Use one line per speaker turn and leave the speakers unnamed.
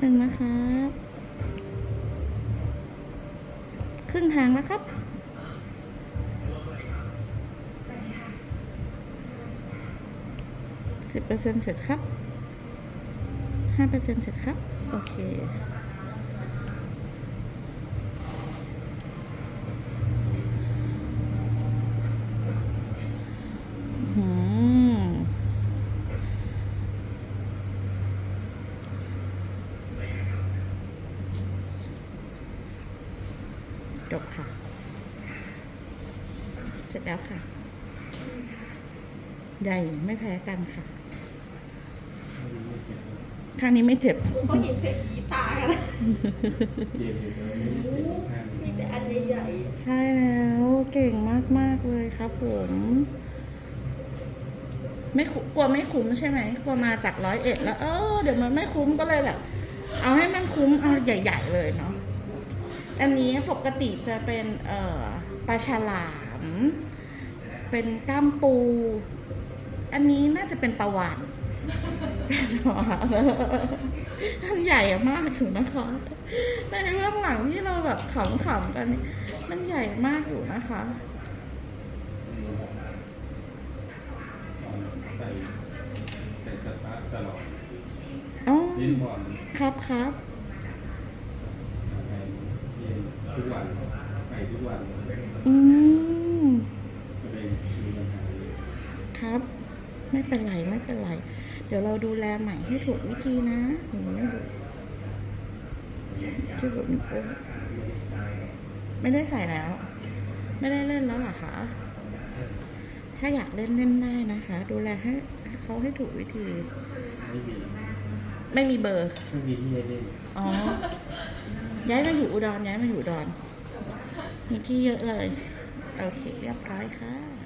หนึ่งนะครับ ครึ่งทางแล้วครับสิบเปอร์เซ็นต์เสร็จครับห้าเปอร์เซ็นต์เสร็จครับ โอเค อืม จบค่ะ เสร็จแล้วค่ะ ใหญ่ไม่แพ้กันค่ะ ข้างนี้ไม่เจ็บ
เขาเห็นเพลยีตากันนะ
เจ็บอยู่ตรงนี้เจ็บอยู่ข้าง
มี
นี้
แต่อันใหญ่
ใช่แล้วเก่งมาก ๆ เลยครับผม ไม่คุ้มกลัวไม่คุ้มใช่ไหมกลัวมาจากร้อยเอ็ดแล้ว เออเดี๋ยวมันไม่คุ้มก็เลยแบบ เอาให้มันคุ้มเอาใหญ่ ๆ เลยเนาะ อันนี้ปกติจะเป็นเอ่อปลาฉลาม เป็นก้ามปู อันนี้น่าจะเป็นปลาวานมันใหญ่มากอยู่นะคะในเรื่องหลังที่เราแบบขำๆกันมันใหญ่มากอยู่นะคะ
ใส่ใส่สตาร์ตลอด
อ๋อครับครับ
ใส่เย็น ทุกวันใส่ทุกวัน
อืม
ก็เลยมีปัญหาเลย
ครับ ไม่เป็นไรไม่เป็นไร เดี๋ยวเราดูแลใหม่ให้ถูกวิธีนะหนูไม่ดูที่สุดนิ้วโป้งไม่ได้ใส่แล้ว ไม่ได้เล่นแล้วเหรอคะถ้าอยากเล่นเล่นได้นะคะ ดูแลให้ให้เขาให้ถูกวิธี
ไม่มี
ไม่มีเบอร์
ไม่มีที่ให้เล่น
อ๋อ ย้ายมาอยู่อุดรย้ายมาอยู่อุดรมีที่เยอะเลย โอเค เรียบร้อยค่ะ